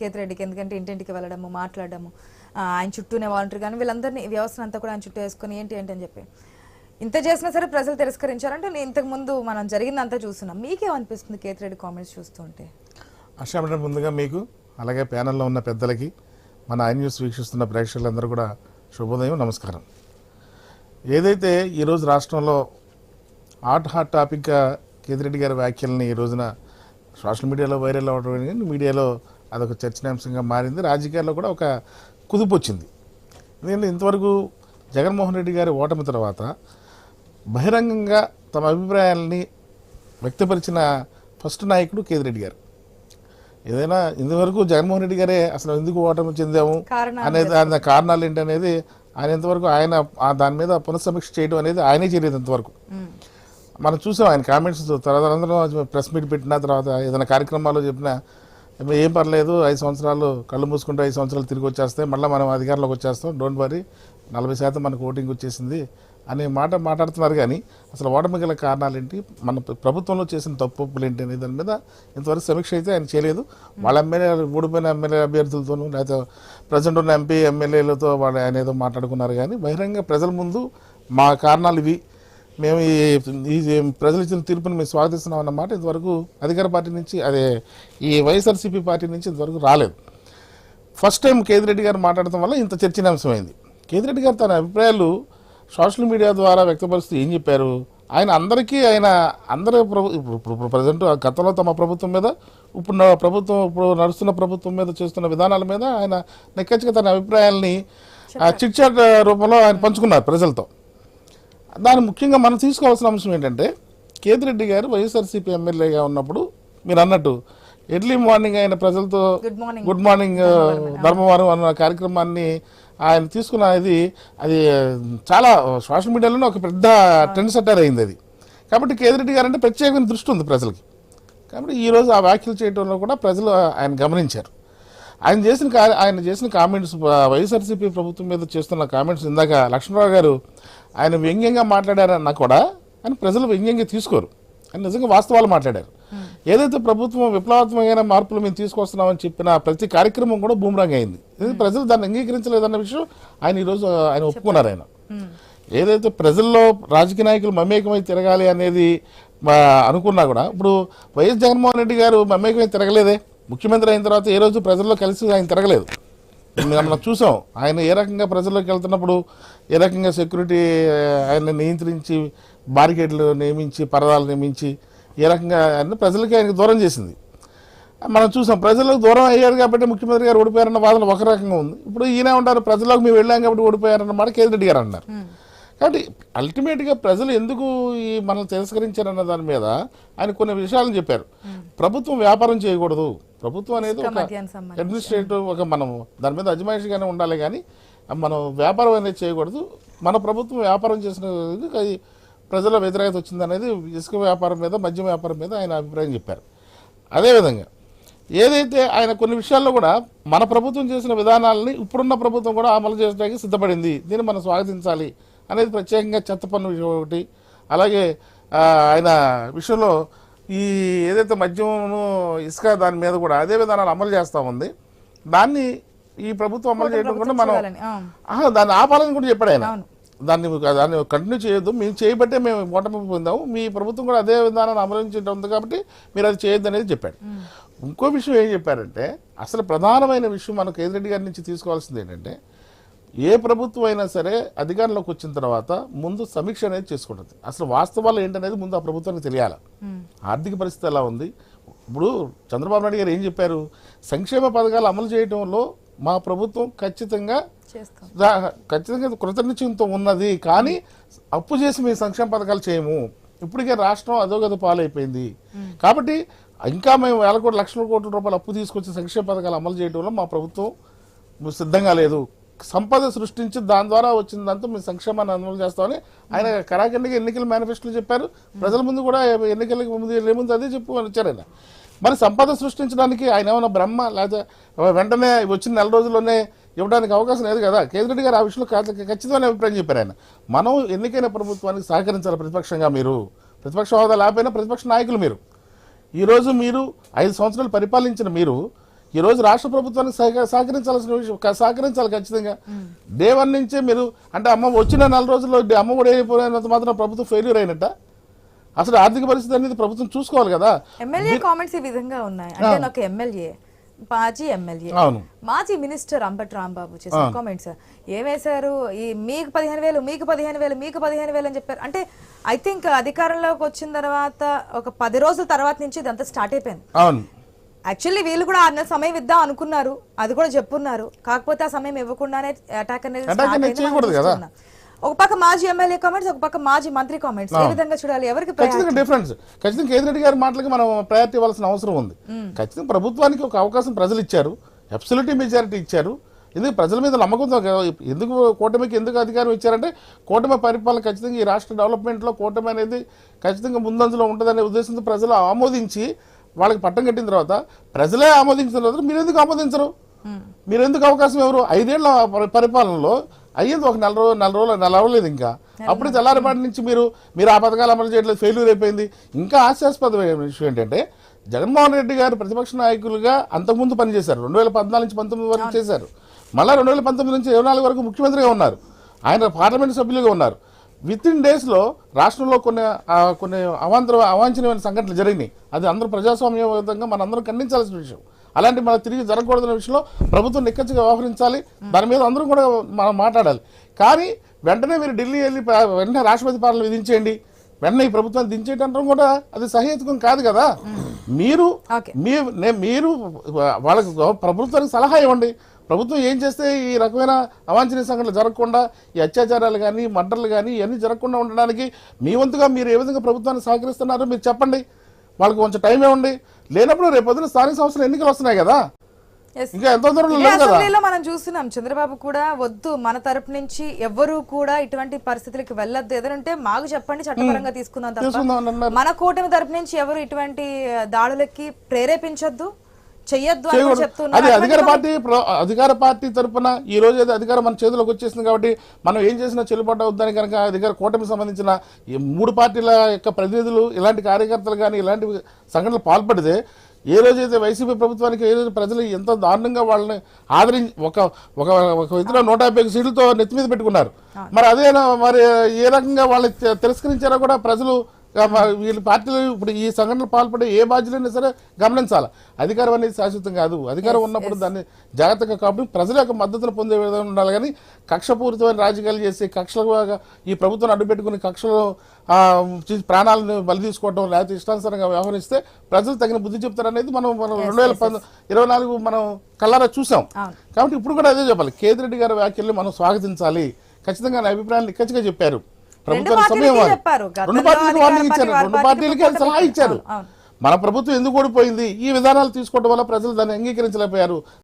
కేతిరెడ్డికి ఎందుకంటే ఇంటింటికి వెళ్ళడము మాట్లాడడము. ఆయన చుట్టూనే వాలంటీర్ కానీ వీళ్ళందరినీ వ్యవస్థను అంతా కూడా ఆయన చుట్టూ వేసుకొని ఏంటి ఏంటి అని చెప్పి. ఇంత చేసినా సరే ప్రజలు తిరస్కరించారంటే నేను ఇంతకు ముందు మనం జరిగిందంతా చూస్తున్నాం. మీకేమనిపిస్తుంది కేతిరెడ్డి కామెంట్స్ చూస్తుంటే? హర్ష మేడం ముందుగా మీకు అలాగే ప్యానల్లో ఉన్న పెద్దలకి మన ఐ న్యూస్ వీక్షిస్తున్న ప్రేక్షకులందరూ కూడా శుభోదయం నమస్కారం. ఏదైతే ఈరోజు రాష్ట్రంలో హాట్ హాట్ టాపిక్గా కేతిరెడ్డి గారి వ్యాఖ్యలని ఈ రోజున సోషల్ మీడియాలో వైరల్ అవ్వడం మీడియాలో అదొక చర్చనీయాంశంగా మారింది. రాజకీయాల్లో కూడా ఒక కుదుపు వచ్చింది ఎందుకంటే ఇంతవరకు జగన్మోహన్ రెడ్డి గారి ఓటమి తర్వాత బహిరంగంగా తమ అభిప్రాయాలని వ్యక్తపరిచిన ఫస్ట్ నాయకుడు కేతిరెడ్డి గారు. ఏదైనా ఇంతవరకు జగన్మోహన్ రెడ్డి గారే అసలు ఎందుకు ఓటమి చెందాము అనేది ఆయన కారణాలు ఏంటి అనేది ఆయన ఇంతవరకు ఆయన ఆ దాని మీద పునఃసమీక్ష చేయడం అనేది ఆయనే చేయలేదు ఇంతవరకు. మనం చూసాం ఆయన కామెంట్స్ తర్వాత అందరం ప్రెస్ మీట్ పెట్టిన తర్వాత ఏదైనా కార్యక్రమాల్లో చెప్పినా ఏం పర్లేదు ఐదు సంవత్సరాలు కళ్ళు మూసుకుంటే ఐదు సంవత్సరాలు తిరిగి వచ్చేస్తాయి మళ్ళీ మనం అధికారంలోకి వచ్చేస్తాం. డోంట్ వరీ నలభై శాతం మనకు ఓటింగ్ వచ్చేసింది అనే మాట మాట్లాడుతున్నారు కానీ అసలు ఓటమి గల కారణాలు ఏంటి మన ప్రభుత్వంలో చేసిన తప్పులు ఏంటి అనే దాని మీద ఇంతవరకు సమీక్ష అయితే ఆయన చేయలేదు. వాళ్ళ ఎమ్మెల్యే ఓడిపోయిన ఎమ్మెల్యే అభ్యర్థులతోనూ లేకపోతే ప్రజెంట్ ఉన్న ఎంపీ ఎమ్మెల్యేలతో వాళ్ళు ఆయన ఏదో మాట్లాడుకున్నారు కానీ బహిరంగ ప్రజల ముందు మా కారణాలు ఇవి. మేము ఈ ఈ ప్రజలు ఇచ్చిన తీర్పుని మేము స్వాగతిస్తున్నాం అన్నమాట ఇంతవరకు అధికార పార్టీ నుంచి అదే ఈ వైఎస్ఆర్సీపీ పార్టీ నుంచి ఇంతవరకు రాలేదు. ఫస్ట్ టైం కేతిరెడ్డి గారు మాట్లాడటం వల్ల ఇంత చర్చనీయాంశమైంది. కేతిరెడ్డి గారు తన అభిప్రాయాలు సోషల్ మీడియా ద్వారా వ్యక్తపరుస్తూ ఏం చెప్పారు? ఆయన అందరికీ ఆయన అందరూ ప్రభు ఇప్పుడు ప్రజెంట్ గతంలో తమ ప్రభుత్వం మీద ఇప్పుడు ప్రభుత్వం ఇప్పుడు నడుస్తున్న ప్రభుత్వం మీద చేస్తున్న విధానాల మీద ఆయన నెక్కచ్చిగా తన అభిప్రాయాల్ని చిట్ చాట్ రూపంలో ఆయన పంచుకున్నారు ప్రజలతో. దాని ముఖ్యంగా మనం తీసుకోవాల్సిన అంశం ఏంటంటే కేతిరెడ్డి గారు వైఎస్ఆర్సీపీ ఎమ్మెల్యేగా ఉన్నప్పుడు మీరు అన్నట్టు ఎర్లీ మార్నింగ్ ఆయన ప్రజలతో గుడ్ మార్నింగ్ ధర్మవరం అన్న. కార్యక్రమాన్ని ఆయన తీసుకున్న అది అది చాలా సోషల్ మీడియాలోనే ఒక పెద్ద ట్రెండ్ సెట్టర్ అయింది అది. కాబట్టి కేదిరెడ్డి గారు అంటే ప్రత్యేకమైన దృష్టి ఉంది ప్రజలకి. కాబట్టి ఈరోజు ఆ వ్యాఖ్యలు చేయడంలో కూడా ప్రజలు ఆయన గమనించారు. ఆయన చేసిన ఆయన చేసిన కామెంట్స్ వైఎస్ఆర్సీపీ ప్రభుత్వం మీద చేస్తున్న కామెంట్స్ ఇందాక లక్ష్మణరావు గారు ఆయన వ్యంగ్యంగా మాట్లాడారన్నా కూడా ఆయన ప్రజలు వ్యంగ్యంగా తీసుకోరు. ఆయన నిజంగా వాస్తవాలు మాట్లాడారు. ఏదైతే ప్రభుత్వం విప్లవాత్మకమైన మార్పులు మేము తీసుకొస్తున్నామని చెప్పిన ప్రతి కార్యక్రమం కూడా బూమరాంగ్ అయింది. ఇది ప్రజలు దాన్ని అంగీకరించలేదన్న విషయం ఆయన ఈరోజు ఆయన ఒప్పుకున్నారు ఆయన. ఏదైతే ప్రజల్లో రాజకీయ నాయకులు మమేకమై తిరగాలి అనేది అనుకున్నా కూడా ఇప్పుడు వైఎస్ జగన్మోహన్ రెడ్డి గారు మమేకమై తిరగలేదే. ముఖ్యమంత్రి అయిన తర్వాత ఏ రోజు ప్రజల్లో కలిసి ఆయన తిరగలేదు. మనం చూసాం ఆయన ఏ రకంగా ప్రజల్లోకి వెళ్తున్నప్పుడు ఏ రకంగా సెక్యూరిటీ ఆయన నియంత్రించి బారికేడ్లు నియమించి పరదాలు నియమించి ఏ రకంగా ఆయన ప్రజలకి ఆయనకు దూరం చేసింది. మనం చూసాం ప్రజలకు దూరం అయ్యారు కాబట్టి ముఖ్యమంత్రి గారు ఓడిపోయారన్న వాదన ఒక రకంగా ఉంది. ఇప్పుడు ఈయన ఉంటారు ప్రజలకు మేము వెళ్ళాం కాబట్టి ఓడిపోయారన్నమాట కేతిరెడ్డి గారు అన్నారు. కాబట్టి అల్టిమేట్గా ప్రజలు ఎందుకు ఈ మనల్ని తిరస్కరించారన్న దాని మీద ఆయన కొన్ని విషయాలను చెప్పారు. ప్రభుత్వం వ్యాపారం చేయకూడదు. ప్రభుత్వం అనేది ఒక అడ్మినిస్ట్రేటివ్ ఒక మనం దాని మీద అజమాయిషిగానే ఉండాలి కానీ మనం వ్యాపారం అనేది చేయకూడదు. మన ప్రభుత్వం వ్యాపారం చేసిన అది ప్రజల వ్యతిరేకత వచ్చింది అనేది ఇసుక వ్యాపారం మీద మద్యం వ్యాపారం మీద ఆయన అభిప్రాయం చెప్పారు. అదేవిధంగా ఏదైతే ఆయన కొన్ని విషయాల్లో కూడా మన ప్రభుత్వం చేసిన విధానాలని ఇప్పుడున్న ప్రభుత్వం కూడా అమలు చేయడానికి సిద్ధపడింది. దీన్ని మనం స్వాగతించాలి. అనేది ప్రత్యేకంగా చెత్త పన్ను విషయం ఒకటి. అలాగే ఆయన విషయంలో ఈ ఏదైతే మద్యమును ఇసుక దాని మీద కూడా అదే విధానాలు అమలు చేస్తూ ఉంది. దాన్ని ఈ ప్రభుత్వం అమలు చేయడం కూడా మనం దాన్ని ఆపాలని కూడా చెప్పాడు ఆయన. దాన్ని దాన్ని కంటిన్యూ చేయొద్దు. మేము చేయబట్టే మేము ఓటమి పొందాము. మీ ప్రభుత్వం కూడా అదే విధానాన్ని అమలుంచడం ఉంది కాబట్టి మీరు అది చేయొద్దు అనేది చెప్పాడు. ఇంకో విషయం ఏం చెప్పారంటే అసలు ప్రధానమైన విషయం మనం కేంద్రెడ్డి గారి నుంచి తీసుకోవాల్సింది ఏంటంటే ఏ ప్రభుత్వం అయినా సరే అధికారంలోకి వచ్చిన తర్వాత ముందు సమీక్ష అనేది చేసుకుంటుంది. అసలు వాస్తవాలు ఏంటనేది ముందు ఆ ప్రభుత్వానికి తెలియాలి. ఆర్థిక పరిస్థితి ఎలా ఉంది? ఇప్పుడు చంద్రబాబు నాయుడు గారు ఏం చెప్పారు? సంక్షేమ పథకాలు అమలు చేయడంలో మా ప్రభుత్వం ఖచ్చితంగా ఖచ్చితంగా కృతజ్ఞతతో ఉన్నది. కానీ అప్పు చేసి మేము సంక్షేమ పథకాలు చేయము. ఇప్పటికే రాష్ట్రం అధోగతి పాలైపోయింది. కాబట్టి ఇంకా మేము వేల కోట్ల లక్షల కోట్ల రూపాయలు అప్పు తీసుకొచ్చి సంక్షేమ పథకాలు అమలు చేయడంలో మా ప్రభుత్వం సిద్ధంగా లేదు. సంపద సృష్టించి దాని ద్వారా వచ్చిన దాంతో మేము సంక్షేమాన్ని అమలు చేస్తామని ఆయన కరాఖండిగా ఎన్నికల మేనిఫెస్టోలో చెప్పారు. ప్రజల ముందు కూడా ఎన్నికలకు ముందు ఏముంది అదే చెప్పు వచ్చారు ఆయన. మరి సంపద సృష్టించడానికి ఆయన ఏమైనా బ్రహ్మ లేకపోతే వెంటనే వచ్చిన నెల రోజుల్లోనే ఇవ్వడానికి అవకాశం లేదు కదా? కేంద్రెడ్డి గారు ఆ విషయంలో ఖచ్చితమైన అభిప్రాయం చెప్పారు ఆయన. మనం ఎన్నికైన ప్రభుత్వానికి సహకరించాలి ప్రతిపక్షంగా మీరు? ప్రతిపక్ష హోదా లేకపోయినా ప్రతిపక్ష నాయకులు మీరు. ఈరోజు మీరు ఐదు సంవత్సరాలు పరిపాలించిన మీరు ఈ రోజు రాష్ట్ర ప్రభుత్వానికి సహక- సహకరించాల్సిన విషయం సహకరించాలి ఖచ్చితంగా. డే వన్ నుంచే మీరు అంటే అమ్మ వచ్చిన నెల రోజుల్లో అమ్మ కూడా అయిపోయినంత మాత్రం ప్రభుత్వం ఫెయిల్యూర్ అయినట్ట. అసలు ఆర్థిక పరిస్థితి అనేది ప్రభుత్వం చూసుకోవాలి కదా. ఎమ్మెల్యే కామెంట్స్ ఈ విధంగా ఉన్నాయి. అంటే నాకు ఎమ్మెల్యే మాజీ ఎమ్మెల్యే మాజీ మినిస్టర్ అంబటి రాంబాబు చేసిన కామెంట్స్ ఏమేశారు ఈ మీకు పదిహేను వేలు మీకు పదిహేను వేలు మీకు పదిహేను వేలు అని చెప్పారు. అంటే ఐ థింక్ అధికారంలోకి వచ్చిన తర్వాత ఒక పది రోజుల తర్వాత నుంచి ఇదంతా స్టార్ట్ అయిపోయింది. యాక్చువల్లీ వీళ్ళు కూడా ఆరు నెలల సమయం ఇద్దాం అనుకున్నారు. అది కూడా చెప్పున్నారు. కాకపోతే ఆ సమయం ఇవ్వకుండానే అటాక్ అనేది కదా. ఒక పక్క మాజీ ఎమ్మెల్యే కామెంట్స్ ఒక పక్క మాజీ మంత్రి కామెంట్స్ ఏ విధంగా చూడాలి? ఎవరికి? ఖచ్చితంగా డిఫరెన్స్ ఖచ్చితంగా కేదిరెడ్డి గారి మాటలకి మనం ప్రయారిటీ ఇవ్వాల్సిన అవసరం ఉంది. ఖచ్చితంగా ప్రభుత్వానికి ఒక అవకాశం ప్రజలు ఇచ్చారు. అబ్సల్యూటీ మెజారిటీ ఇచ్చారు. ఎందుకు ప్రజల మీద నమ్మకంతో కదా, ఎందుకు కూటమికి ఎందుకు అధికారం ఇచ్చారంటే కూటమి పరిపాలన ఖచ్చితంగా ఈ రాష్ట్ర డెవలప్మెంట్లో కూటమి అనేది ఖచ్చితంగా ముందంజలో ఉంటుందనే ఉద్దేశంతో ప్రజలు ఆమోదించి వాళ్ళకి పట్టం కట్టిన తర్వాత ప్రజలే ఆమోదించిన తర్వాత మీరు ఎందుకు ఆమోదించరు? మీరు ఎందుకు అవకాశం ఎవరు? ఐదేళ్ళ పరి- పరిపాలనలో అయ్యింది ఒక నెల రోజు నెల రోజులు నెల అవ్వలేదు ఇంకా. అప్పుడు తెల్లారిపాటి నుంచి మీరు మీరు ఆ పథకాలు అమలు చేయట్లేదు ఫెయిల్యూర్ అయిపోయింది. ఇంకా హాస్యాస్పదమైన విషయం ఏంటంటే జగన్మోహన్ రెడ్డి గారు ప్రతిపక్ష నాయకులుగా అంతకుముందు పనిచేశారు. రెండు వేల పద్నాలుగు నుంచి పంతొమ్మిది వరకు చేశారు. మళ్ళీ రెండు వేల పంతొమ్మిది నుంచి ఇరవై నాలుగు వరకు ముఖ్యమంత్రిగా ఉన్నారు. ఆయన పార్లమెంట్ సభ్యులుగా ఉన్నారు. విత్ ఇన్ డేస్లో రాష్ట్రంలో కొన్ని కొన్ని అవాంతర అవాంఛనీయమైన సంఘటనలు జరిగినాయి. అది అందరూ ప్రజాస్వామ్యబద్ధంగా మనందరం ఖండించాల్సిన విషయం. అలాంటి మన తిరిగి జరగకూడదనే విషయంలో ప్రభుత్వం నిక్కచ్చిగా వ్యవహరించాలి. దాని మీద అందరం కూడా మనం మాట్లాడాలి. కానీ వెంటనే మీరు ఢిల్లీ వెళ్ళి వెంటనే రాష్ట్రపతి పాలన విధించేయండి. వెంటనే ఈ ప్రభుత్వాన్ని దించేయటం కూడా అది సహేతుకం కాదు కదా. మీరు Okay. మీ నే- మీరు వాళ్ళకి ప్రభుత్వానికి సలహా ఇవ్వండి. ప్రభుత్వం ఏం చేస్తే ఈ రకమైన అవాంఛనీయ సంఘటనలు జరగకుండా ఈ అత్యాచారాలు కానీ మర్డర్లు కానీ ఇవన్నీ జరగకుండా ఉండడానికి మీ వంతుగా మీరు ఏ విధంగా ప్రభుత్వాన్ని సహకరిస్తున్నారో మీరు చెప్పండి. వాళ్ళకి కొంచెం టైం ఇవ్వండి లేనప్పుడు రేపు పొద్దున స్థానిక సంస్థలు ఎన్నికలు వస్తున్నాయి కదా. ఇంకా ఎంతో దూరం అసెంబ్లీలో మనం చూస్తున్నాం. చంద్రబాబు కూడా వద్దు మన తరపు నుంచి ఎవ్వరూ కూడా ఇటువంటి పరిస్థితులకి వెళ్ళొద్దు. ఏదంటే మాకు చెప్పండి చట్టపరంగా తీసుకుందాం తప్ప. మన కూటమి తరపు నుంచి ఎవరు ఇటువంటి దాడులకి ప్రేరేపించొద్దు. అది అధికార పార్టీ ప్ర- అధికార పార్టీ తరపున ఈ రోజు అయితే అధికారం మన చేతిలోకి వచ్చేసింది కాబట్టి మనం ఏం చేసినా చెల్లుబాటు అవుతుందని కనుక అధికార కూటమికి సంబంధించిన ఈ మూడు పార్టీల యొక్క ప్రతినిధులు ఇలాంటి కార్యకర్తలు కానీ ఇలాంటి సంఘటనలు పాల్పడితే ఏ రోజైతే వైసీపీ ప్రభుత్వానికి ఏ రోజు ప్రజలు ఎంత దారుణంగా వాళ్ళని ఆదరించి ఒక ఒక ఒక ఇతర నూట యాభై సీట్లతో నెత్తి మీద పెట్టుకున్నారు. మరి అదేనా మరి ఏ రకంగా వాళ్ళని తిరస్కరించారో కూడా ప్రజలు వీళ్ళ పార్టీలు ఇప్పుడు ఈ సంఘటనలు పాల్పడే ఏ బాధ్యతైనా సరే గమనించాలి. అధికారం అనేది శాశ్వతం కాదు. అధికారం ఉన్నప్పుడు దాన్ని జాగ్రత్తగా కాబట్టి ప్రజల యొక్క మద్దతును పొందే విధంగా ఉండాలి. కానీ కక్షపూరితమైన రాజకీయాలు చేసి కక్షలుగా ఈ ప్రభుత్వం అడ్డుపెట్టుకుని కక్షలు ప్రాణాలను బలి తీసుకోవడం లేకపోతే ఇష్టానుసారంగా వ్యవహరిస్తే ప్రజలు తగిన బుద్ధి చెప్తారనేది మనం మనం రెండు వేల ఇరవై నాలుగు మనం కల్లారా చూసాం. కాబట్టి ఇప్పుడు కూడా అదే చెప్పాలి. కేతిరెడ్డి గారి వ్యాఖ్యల్ని మనం స్వాగతించాలి. ఖచ్చితంగా నా అభిప్రాయాలు నిక్కచ్చిగా చెప్పారు. పార్టీలకి సమయం రెండు పార్టీలకు వార్నింగ్ ఇచ్చారు. రెండు పార్టీలకి సలహా ఇచ్చారు. మన ప్రభుత్వం ఎందుకు ఓడిపోయింది? ఈ విధానాలు తీసుకోవడం వల్ల ప్రజలు దాన్ని అంగీకరించలేకపోయారు.